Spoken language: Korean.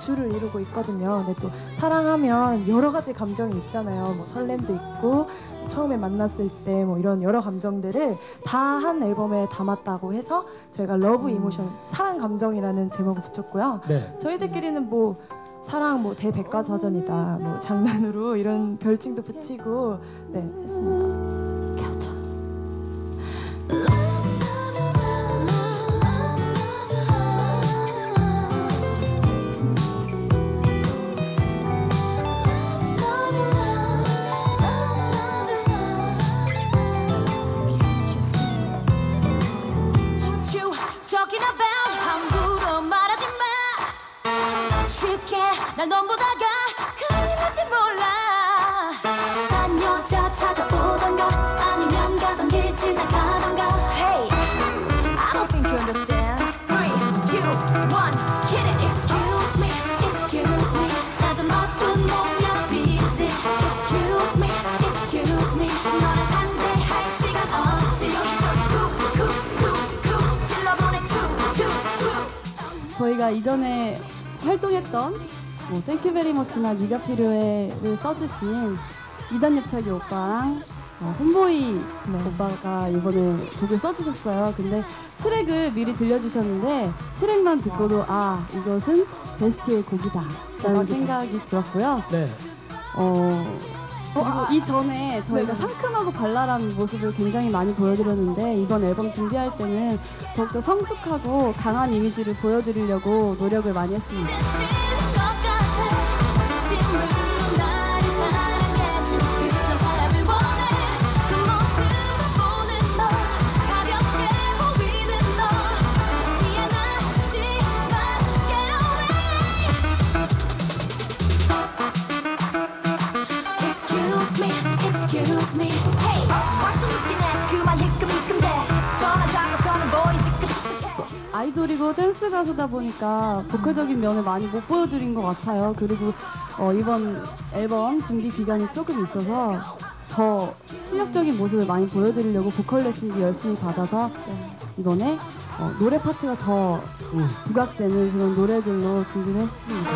주를 이루고 있거든요. 근데 또 사랑하면 여러 가지 감정이 있잖아요. 뭐 설렘도 있고 처음에 만났을 때 뭐 이런 여러 감정들을 다 한 앨범에 담았다고 해서 저희가 러브 이모션 사랑 감정이라는 제목을 붙였고요. 네. 저희들끼리는 뭐 사랑 뭐 대백과사전이다 뭐 장난으로 이런 별칭도 붙이고 네 했습니다. 쉽게 날 넘보다가 큰일 날지 몰라 딴 여자 찾아오던가 아니면 가던 길 지나가던가 Hey I don't think you understand 저희가 이전에 활동했던 뭐 땡큐 베리 머치나 네가 필요해를 써주신 이단엽차기 오빠랑 어, 홈보이 오빠가 이번에 곡을 써주셨어요. 근데 트랙을 미리 들려주셨는데 트랙만 듣고도 아 이것은 베스트의 곡이다 라는 생각이 들었고요. 네. 어, 그리고 이전에 저희가 상큼하고 발랄한 모습을 굉장히 많이 보여드렸는데 이번 앨범 준비할 때는 더욱더 성숙하고 강한 이미지를 보여드리려고 노력을 많이 했습니다. 미친 아이돌이고 댄스 가수다 보니까 보컬적인 면을 많이 못 보여드린 것 같아요. 그리고 어, 이번 앨범 준비 기간이 조금 있어서 더 실력적인 모습을 많이 보여드리려고 보컬 레슨도 열심히 받아서 이번에 어, 노래 파트가 더 부각되는 그런 노래들로 준비를 했습니다.